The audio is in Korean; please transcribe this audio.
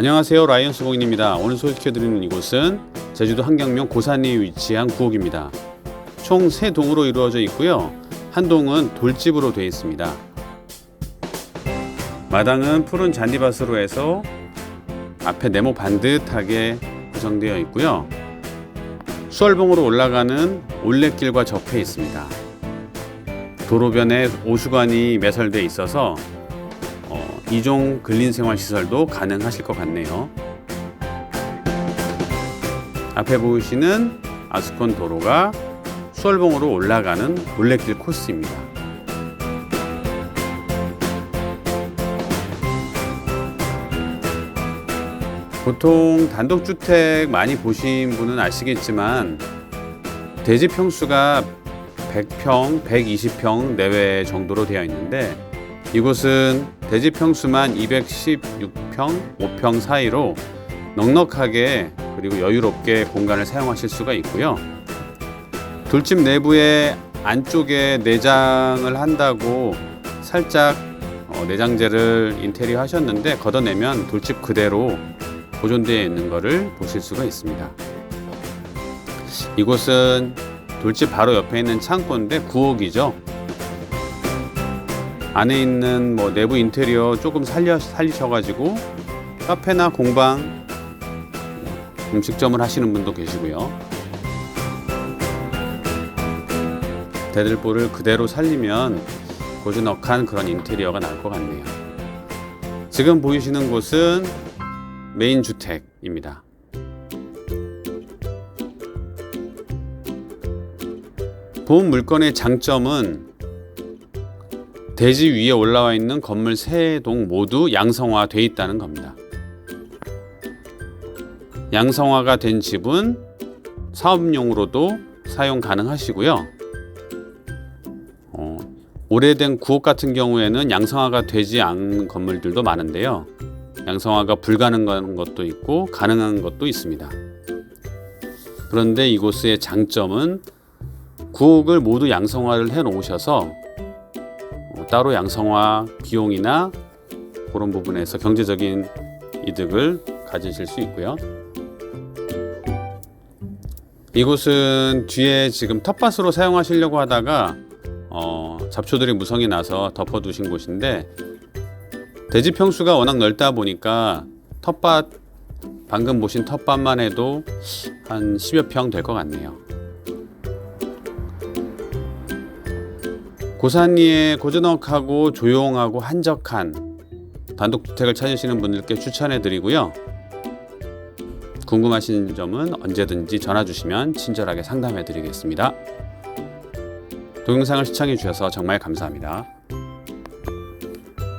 안녕하세요 라이언스 공인입니다. 오늘 소개해드리는 이곳은 제주도 한경명 고산리에 위치한 구옥입니다. 총세 동으로 이루어져 있고요. 한 동은 돌집으로 되어 있습니다. 마당은 푸른 잔디밭으로 해서 앞에 네모 반듯하게 구성되어 있고요. 수월봉으로 올라가는 올레길과 접해 있습니다. 도로변에 오수관이 매설되어 있어서 어, 이종 근린생활시설도 가능하실 것 같네요. 앞에 보이시는 아스콘 도로가 수월봉으로 올라가는 올레길 코스입니다. 보통 단독주택 많이 보신 분은 아시겠지만 대지 평수가 100평, 120평 내외 정도로 되어 있는데 이곳은 대지 평수만 216평, 5평 사이로 넉넉하게 그리고 여유롭게 공간을 사용하실 수가 있고요. 돌집 내부에 안쪽에 내장을 한다고 살짝 어, 내장재를 인테리어 하셨는데 걷어내면 돌집 그대로 보존되어 있는 것을 보실 수가 있습니다. 이곳은 돌집 바로 옆에 있는 창고인데 구옥이죠. 안에 있는 뭐 내부 인테리어 조금 살려 살리셔가지고 카페나 공방, 음식점을 하시는 분도 계시고요. 대들보를 그대로 살리면 고즈넉한 그런 인테리어가 나올 것 같네요. 지금 보이시는 곳은 메인 주택입니다. 보험 물건의 장점은 대지 위에 올라와 있는 건물 세 동 모두 양성화돼 있다는 겁니다. 양성화가 된 집은 사업용으로도 사용 가능하시고요. 어, 오래된 구옥 같은 경우에는 양성화가 되지 않은 건물들도 많은데요. 양성화가 불가능한 것도 있고 가능한 것도 있습니다. 그런데 이곳의 장점은 구옥을 모두 양성화를 해 놓으셔서 어, 따로 양성화 비용이나 그런 부분에서 경제적인 이득을 가지실 수 있고요. 이곳은 뒤에 지금 텃밭으로 사용하시려고 하다가 어, 잡초들이 무성이 나서 덮어두신 곳인데 대지 평수가 워낙 넓다 보니까 텃밭 방금 보신 텃밭만 해도 한 10여 평 될 것 같네요. 고산리에 고즈넉하고 조용하고 한적한 단독주택을 찾으시는 분들께 추천해 드리고요. 궁금하신 점은 언제든지 전화 주시면 친절하게 상담해 드리겠습니다. 동영상을 시청해 주셔서 정말 감사합니다.